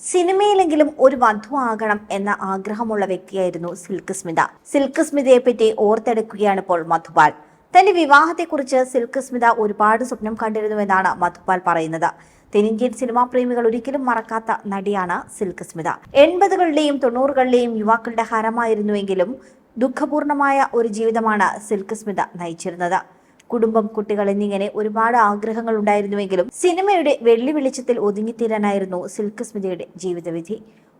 സിനിമയിലെങ്കിലും ഒരു വധു ആകണം എന്ന ആഗ്രഹമുള്ള വ്യക്തിയായിരുന്നു സിൽക്ക് സ്മിത. സിൽക്ക് സ്മിതയെ പറ്റി ഓർത്തെടുക്കുകയാണ് ഇപ്പോൾ മധുപാൽ. തന്റെ വിവാഹത്തെക്കുറിച്ച് സിൽക്ക് സ്മിത ഒരുപാട് സ്വപ്നം കണ്ടിരുന്നുവെന്നാണ് മധുപാൽ പറയുന്നത്. തെന്നിന്ത്യൻ സിനിമാ പ്രേമികൾ ഒരിക്കലും മറക്കാത്ത നടിയാണ് സിൽക്ക് സ്മിത. എൺപതുകളിലെയും തൊണ്ണൂറുകളിലെയും യുവാക്കളുടെ ഹരമായിരുന്നുവെങ്കിലും ദുഃഖപൂർണമായ ഒരു ജീവിതമാണ് സിൽക്ക് സ്മിത നയിച്ചിരുന്നത്. കുടുംബം കുട്ടികൾ എന്നിങ്ങനെ ഒരുപാട് ആഗ്രഹങ്ങൾ ഉണ്ടായിരുന്നുവെങ്കിലും സിനിമയുടെ വെള്ളി വെളിച്ചത്തിൽ ഒതുങ്ങിത്തീരാനായിരുന്നു സിൽക്ക് സ്മിതയുടെ ജീവിതവിധി.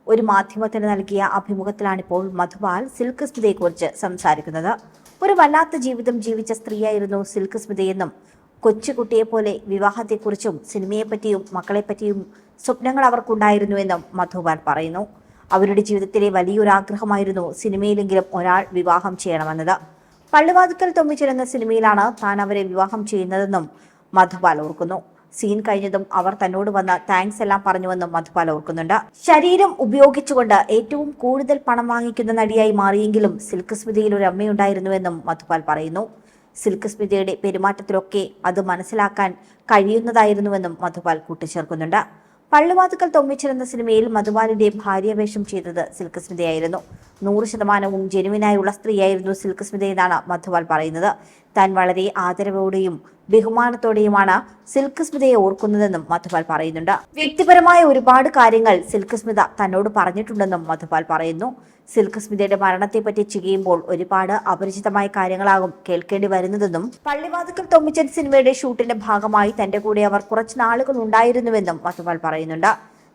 ഒരു മാധ്യമത്തിന് നൽകിയ അഭിമുഖത്തിലാണിപ്പോൾ മധുപാൽ സിൽക്ക് സ്മിതയെക്കുറിച്ച് സംസാരിക്കുന്നത്. ഒരു വല്ലാത്ത ജീവിതം ജീവിച്ച സ്ത്രീയായിരുന്നു സിൽക്ക് സ്മിതയെന്നും കൊച്ചുകുട്ടിയെപ്പോലെ വിവാഹത്തെക്കുറിച്ചും സിനിമയെപ്പറ്റിയും മക്കളെപ്പറ്റിയും സ്വപ്നങ്ങൾ അവർക്കുണ്ടായിരുന്നുവെന്നും മധുപാൽ പറയുന്നു. അവരുടെ ജീവിതത്തിലെ വലിയൊരു ആഗ്രഹമായിരുന്നു സിനിമയിലെങ്കിലും ഒരാൾ വിവാഹം ചെയ്യണമെന്നത്. പള്ളിവാതുക്കൽ തൊമ്മിച്ചിരുന്ന സിനിമയിലാണ് താൻ അവരെ വിവാഹം ചെയ്യുന്നതെന്നും മധുപാൽ ഓർക്കുന്നു. സീൻ കഴിഞ്ഞതും അവർ തന്നോട് വന്ന താങ്ക്സ് എല്ലാം പറഞ്ഞുവെന്നും മധുപാൽ ഓർക്കുന്നുണ്ട്. ശരീരം ഉപയോഗിച്ചുകൊണ്ട് ഏറ്റവും കൂടുതൽ പണം വാങ്ങിക്കുന്ന നടിയായി മാറിയെങ്കിലും സിൽക്ക് സ്മിതിയിൽ ഒരു അമ്മയുണ്ടായിരുന്നുവെന്നും മധുപാൽ പറയുന്നു. സിൽക്ക് സ്മിതയുടെ പെരുമാറ്റത്തിലൊക്കെ അത് മനസ്സിലാക്കാൻ കഴിയുന്നതായിരുന്നുവെന്നും മധുപാൽ കൂട്ടിച്ചേർക്കുന്നുണ്ട്. പള്ളുവാതുക്കൽ തൊമ്മിച്ചിരുന്ന സിനിമയിൽ മധുപാലിന്റെ ഭാര്യവേഷം ചെയ്തത് സിൽക്ക് സ്മിതയായിരുന്നു. നൂറ് ശതമാനവും ജനുവിനായുള്ള സ്ത്രീയായിരുന്നു സിൽക്ക് സ്മിത എന്നാണ് മധുപാൽ പറയുന്നത്. താൻ വളരെ ആദരവോടെയും ബഹുമാനത്തോടെയുമാണ് സിൽക്ക് സ്മിതയെ ഓർക്കുന്നതെന്നും മധുപാൽ പറയുന്നുണ്ട്. വ്യക്തിപരമായ ഒരുപാട് കാര്യങ്ങൾ സിൽക്ക് സ്മിത തന്നോട് പറഞ്ഞിട്ടുണ്ടെന്നും മധുപാൽ പറയുന്നു. സിൽക്ക് സ്മിതയുടെ മരണത്തെപ്പറ്റി ചെയ്യുമ്പോൾ ഒരുപാട് അപരിചിതമായ കാര്യങ്ങളാകും കേൾക്കേണ്ടി വരുന്നതെന്നും പള്ളിവാതുക്കൽ തൊമ്മിച്ചൻ സിനിമയുടെ ഷൂട്ടിന്റെ ഭാഗമായി തന്റെ കൂടെ അവർ കുറച്ച് നാളുകൾ ഉണ്ടായിരുന്നുവെന്നും മധുപാൽ പറയുന്നുണ്ട്.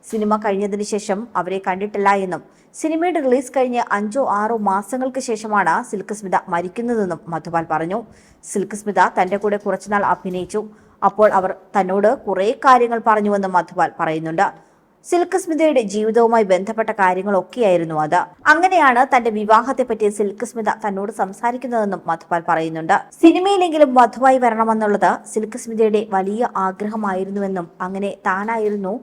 സിനിമ കഴിഞ്ഞതിന് ശേഷം അവരെ കണ്ടിട്ടില്ല എന്നും സിനിമയുടെ റിലീസ് കഴിഞ്ഞ് അഞ്ചോ ആറോ മാസങ്ങൾക്ക് ശേഷമാണ് സിൽക്ക് സ്മിത മരിക്കുന്നതെന്നും മധുപാൽ പറഞ്ഞു. സിൽക്ക് സ്മിത തന്റെ കൂടെ കുറച്ചുനാൾ അഭിനയിച്ചു. അപ്പോൾ അവർ തന്നോട് കുറേ കാര്യങ്ങൾ പറഞ്ഞുവെന്നും മധുപാൽ പറയുന്നുണ്ട്. സിൽക്ക് സ്മിതയുടെ ജീവിതവുമായി ബന്ധപ്പെട്ട കാര്യങ്ങളൊക്കെയായിരുന്നു അത്. അങ്ങനെയാണ് തന്റെ വിവാഹത്തെപ്പറ്റി സിൽക്ക് സ്മിത തന്നോട് സംസാരിക്കുന്നതെന്നും മധുപാൽ പറയുന്നുണ്ട്. സിനിമയിലെങ്കിലും വധുവായി വരണമെന്നുള്ളത് സിൽക്ക് സ്മിതയുടെ വലിയ ആഗ്രഹമായിരുന്നുവെന്നും അങ്ങനെ താനായിരുന്നു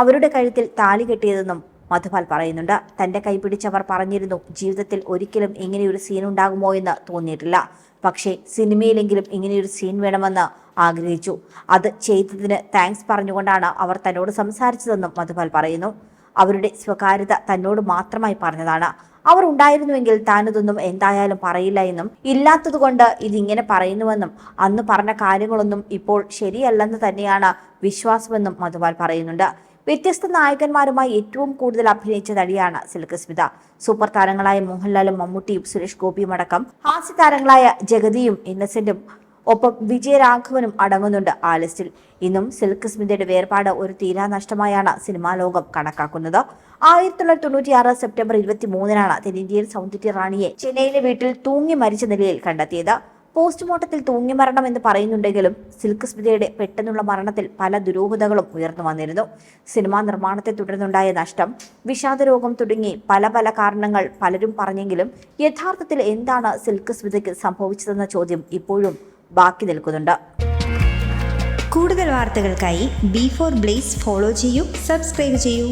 അവരുടെ കഴുത്തിൽ താലി കെട്ടിയതെന്നും മധുപാൽ പറയുന്നുണ്ട്. തന്റെ കൈപിടിച്ചവർ പറഞ്ഞിരുന്നു ജീവിതത്തിൽ ഒരിക്കലും ഇങ്ങനെയൊരു സീൻ ഉണ്ടാകുമോ എന്ന് തോന്നിയിട്ടില്ല. പക്ഷേ സിനിമയിലെങ്കിലും ഇങ്ങനെയൊരു സീൻ വേണമെന്ന് ആഗ്രഹിച്ചു. അത് ചെയ്തതിന് താങ്ക്സ് പറഞ്ഞുകൊണ്ടാണ് അവർ തന്നോട് സംസാരിച്ചതെന്നും മധുപാൽ പറയുന്നു. അവരുടെ സ്വകാര്യത തന്നോട് മാത്രമായി പറഞ്ഞതാണ്. അവർ ഉണ്ടായിരുന്നുവെങ്കിൽ താനിതൊന്നും എന്തായാലും പറയില്ല എന്നും ഇല്ലാത്തതുകൊണ്ട് ഇതിങ്ങനെ പറയുന്നുവെന്നും അന്ന് പറഞ്ഞ കാര്യങ്ങളൊന്നും ഇപ്പോൾ ശരിയല്ലെന്ന് തന്നെയാണ് വിശ്വാസമെന്നും മധുപാൽ പറയുന്നുണ്ട്. വ്യത്യസ്ത നായകന്മാരുമായി ഏറ്റവും കൂടുതൽ അഭിനയിച്ച നടിയാണ് സിൽക്ക് സ്മിത. സൂപ്പർ താരങ്ങളായ മോഹൻലാലും മമ്മൂട്ടിയും സുരേഷ് ഗോപിയും അടക്കം ഹാസ്യ താരങ്ങളായ ജഗതിയും ഇന്നസെന്റും ഒപ്പം വിജയരാഘവനും അടങ്ങുന്നുണ്ട് ആ ലിസ്റ്റിൽ. ഇന്നും സിൽക്ക് സ്മിതയുടെ വേർപാട് ഒരു തീരാ നഷ്ടമായാണ് സിനിമാ ലോകം കണക്കാക്കുന്നത്. ആയിരത്തി തൊള്ളായിരത്തി തൊണ്ണൂറ്റിയാറ് സെപ്റ്റംബർ ഇരുപത്തി മൂന്നിനാണ് തെന്നിന്ത്യയിൽ സൗന്ദര്യ റാണിയെ ചെന്നൈയിലെ വീട്ടിൽ തൂങ്ങി മരിച്ച നിലയിൽ കണ്ടെത്തിയത്. പോസ്റ്റ്മോർട്ടത്തിൽ തൂങ്ങി മരണം എന്ന് പറയുന്നുണ്ടെങ്കിലും സിൽക്ക് സ്മിതയുടെ പെട്ടെന്നുള്ള മരണത്തിൽ പല ദുരൂഹതകളും ഉയർന്നു വന്നിരുന്നു. സിനിമാ നിർമ്മാണത്തെ തുടർന്നുണ്ടായ നഷ്ടം വിഷാദരോഗം തുടങ്ങി പല പല കാരണങ്ങൾ പലരും പറഞ്ഞെങ്കിലും യഥാർത്ഥത്തിൽ എന്താണ് സിൽക്ക് സ്മിതയ്ക്ക് സംഭവിച്ചതെന്ന ചോദ്യം ഇപ്പോഴും ബാക്കി നിൽക്കുന്നുണ്ട്. കൂടുതൽ വാർത്തകൾക്കായി ബി ഫോർ ബ്ലേസ് ഫോളോ ചെയ്യൂ സബ്സ്ക്രൈബ് ചെയ്യൂ.